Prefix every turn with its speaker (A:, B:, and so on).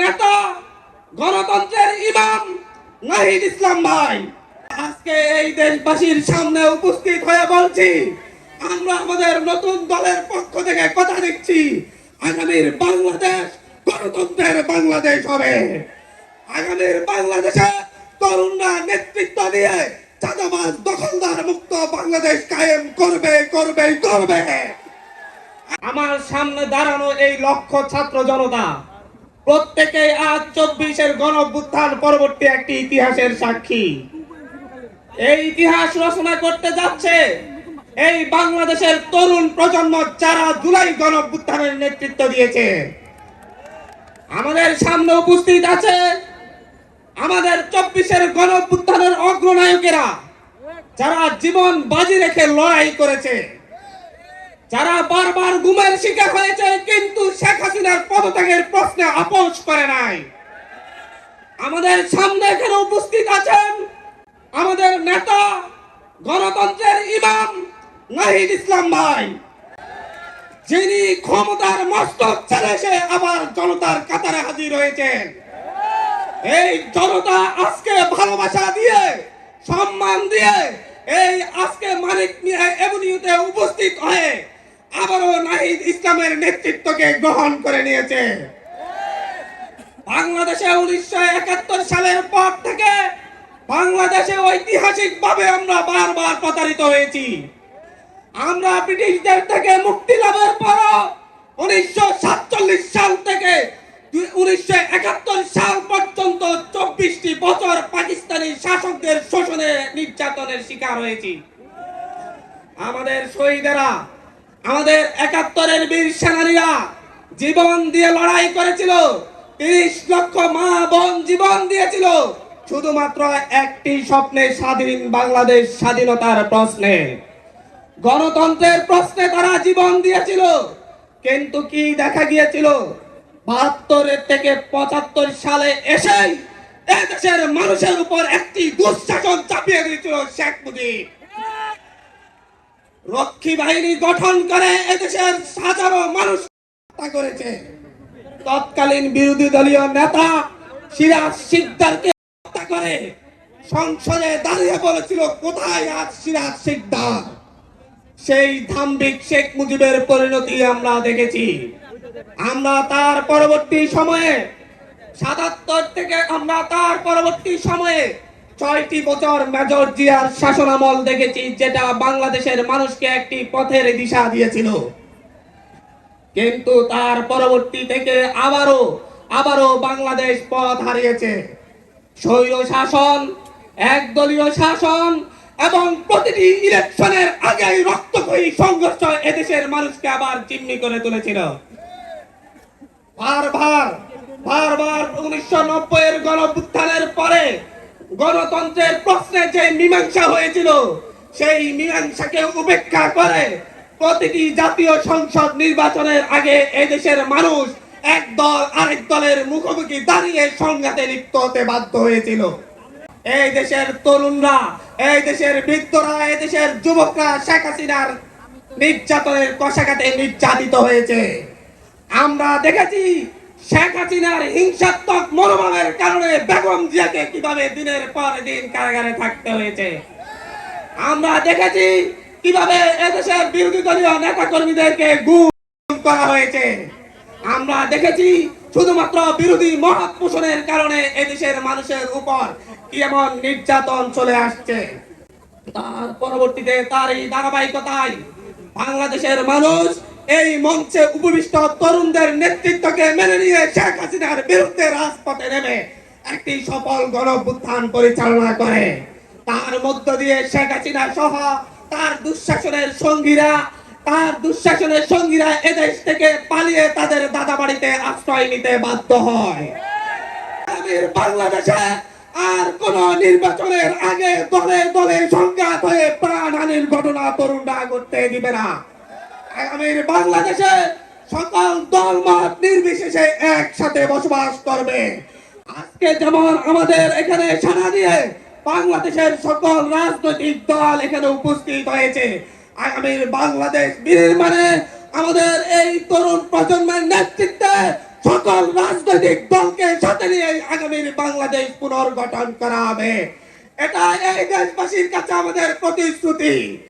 A: নেতা, গণতন্ত্রের ইমাম নাহিদ ইসলাম ভাই। আজকে এই দেশবাসীর সামনে উপস্থিত হয়ে বলছি, আমরা আমাদের নতুন দলের পক্ষ থেকে কথা দিচ্ছি, আগামীর বাংলাদেশ গণতন্ত্রের বাংলাদেশ হবে। আগামীর বাংলাদেশে তরুণরা নেতৃত্ব দিয়ে চাঁদাবাজ, দখলদার মুক্ত বাংলাদেশ কায়েম করবে করবে করবে। আমার সামনে দাঁড়ানো এই লক্ষ ছাত্র জনতা প্রত্যেকে আজ চব্বিশের গণ পরবর্তী একটি ইতিহাসের সাক্ষী। এই ইতিহাস রচনা করতে যাচ্ছে এই বাংলাদেশের তরুণ প্রজন্ম যারা জুলাই গণ নেতৃত্ব দিয়েছে। আমাদের সামনে উপস্থিত আছে আমাদের চব্বিশের গণ অগ্রনায়কেরা যারা জীবন বাজি রেখে লড়াই করেছে। যারা বারবার গুমের শিকার হয়েছে, কিন্তু শেখ হাসিনার পদত্যাগের প্রশ্নে আপোষ করে নাই। আমাদের সামনে এখানে উপস্থিত আছেন আমাদের নেতা, গণতন্ত্রের ইমাম নাহিদ ইসলাম ভাই। যিনি ক্ষমতার মস্তক ছেড়ে সে আবার জনতার কাতারে হাজির হয়েছেন। এই জনতা আজকে ভালোবাসা দিয়ে, সম্মান দিয়ে এই আজকে মানিক মিয়া এভিনিউতে উপস্থিত হয়ে আবারও নাহিদ ইসলামের নেতৃত্বকে গ্রহণ করে নিয়েছে। বাংলাদেশে উনিশশো একাত্তর সালের পর থেকে বাংলাদেশে ঐতিহাসিক ভাবে আমরা বারবার প্রতারিত হয়েছি। আমরা ব্রিটিশদের থেকে মুক্তি লাভের পর উনিশশো সাতচল্লিশ সাল থেকে উনিশশো একাত্তর সাল পর্যন্ত চব্বিশটি বছর পাকিস্তানি শাসকদের শোষণে নির্যাতনের শিকার হয়েছি। আমাদের শহীদেরা আমাদের একাত্তরের বীর সেনানীরা জীবন দিয়ে লড়াই করেছিল। তিরিশ লক্ষ মা বোন জীবন দিয়েছিল। শুধুমাত্র একটি স্বপ্নে স্বাধীন বাংলাদেশ স্বাধীনতার প্রশ্নে। গণতন্ত্রের প্রশ্নে তারা জীবন দিয়েছিল। কিন্তু কি দেখা গিয়েছিল? বাহাত্তরের থেকে পঁচাত্তর সালে এসেই দেশের মানুষের উপর একটি দুঃশাসন চাপিয়ে দিয়েছিল শেখ মুজিব। রক্ষী বাহিনী গঠন করে এদেশের হাজারো মানুষ হত্যা করেছে। তৎকালীন বিরোধী দলীয় নেতা সিরাজ সিকদারকে হত্যা করে সংসদে দাঁড়িয়ে বলেছিল, কোথায় আজ সিরাজ সিকদার? সেই ধাম্বিক শেখ মুজিবের পরিণতি আমরা দেখেছি। আমরা তার পরবর্তী সময়ে সাতাত্তর থেকে আমরা তার পরবর্তী সময়ে ছয়টি বছর মেজর জিয়ার শাসনামল দেখেছি, যেটা বাংলাদেশের মানুষকে একটি পথের দিশা দিয়েছিল। কিন্তু তার পরবর্তী থেকে আবারও আবারও বাংলাদেশ পথ হারিয়েছে। স্বৈর শাসন, একদলীয় শাসন এবং প্রতিটি ইলেকশনের আগেই রক্তক্ষয়ী সংঘর্ষ এদেশের মানুষকে আবার চিমনি করে তুলেছিল। বারবার বারবার উনিশশো নব্বই এর গণপুত্থানের পরে গণতন্ত্রের প্রশ্নে যে মীমাংসা হয়েছিল, সেই মীমাংসাকে উপেক্ষা করে প্রতিটি জাতীয় সংসদ নির্বাচনের আগে এদেশের মানুষ এক দল আরেক দলের মুখোমুখি দাঁড়িয়ে সংঘাতে লিপ্ত হতে বাধ্য হয়েছিল। এই দেশের তরুণরা, এই দেশের বৃদ্ধরা, এই দেশের যুবকরা শেখ হাসিনার নির্যাতনের কষাঘাতে নির্যাতিত হয়েছে। আমরা দেখেছি শেখ হাসিনার হিংসাত্মক মনোভাবের কারণে বেগম জিয়াকে কীভাবে দিনের পর দিন কারাগারে থাকতে হয়েছে? আমরা দেখেছি কীভাবে এদেশের বিরোধী দলীয় নেতা কর্মীদেরকে গুম করা হয়েছে। আমরা দেখেছি শুধুমাত্র বিরোধী মহৎ পোষণের কারণে এদেশের মানুষের উপর কি এমন নির্যাতন চলে আসছে? তার পরবর্তীতে তার এই ধারাবাহিকতায় বাংলাদেশের মানুষ এই মঞ্চে উপবিষ্ট তরুণদের নেতৃত্বকে মেনে নিয়ে শেখ হাসিনার বিরুদ্ধে রাজপথে নেমে একটি সফল গণভ্যুত্থান পরিচালনা করে। তার মধ্য দিয়ে শেখ হাসিনা সহ তার দুঃশাসনের সঙ্গীরা, তার দুঃশাসনের সঙ্গীরা এদেশ থেকে পালিয়ে তাদের দাদা বাড়িতে আশ্রয় নিতে বাধ্য হয়। বাংলাদেশে আর কোন নির্বাচনের আগে দলে দলে সংঘাত হয়ে প্রাণহানির ঘটনা তরুণরা করতে দিবে না। আগামীর বাংলাদেশে সকল দল মত নির্বিশেষে একসাথে বসবাস করবে। আজকে যেমন আমাদের এখানে সারা দিয়ে বাংলাদেশের সকল রাজনৈতিক দল এখানে উপস্থিত হয়েছে, আগামীর বাংলাদেশ বিনির্মাণে আমাদের এই তরুণ প্রজন্মের নেতৃত্বে সকল রাজনৈতিক দলকে সাথে নিয়ে আগামীর বাংলাদেশ পুনর্গঠন করা হবে। এটা এই দেশবাসীর কাছে আমাদের প্রতিশ্রুতি।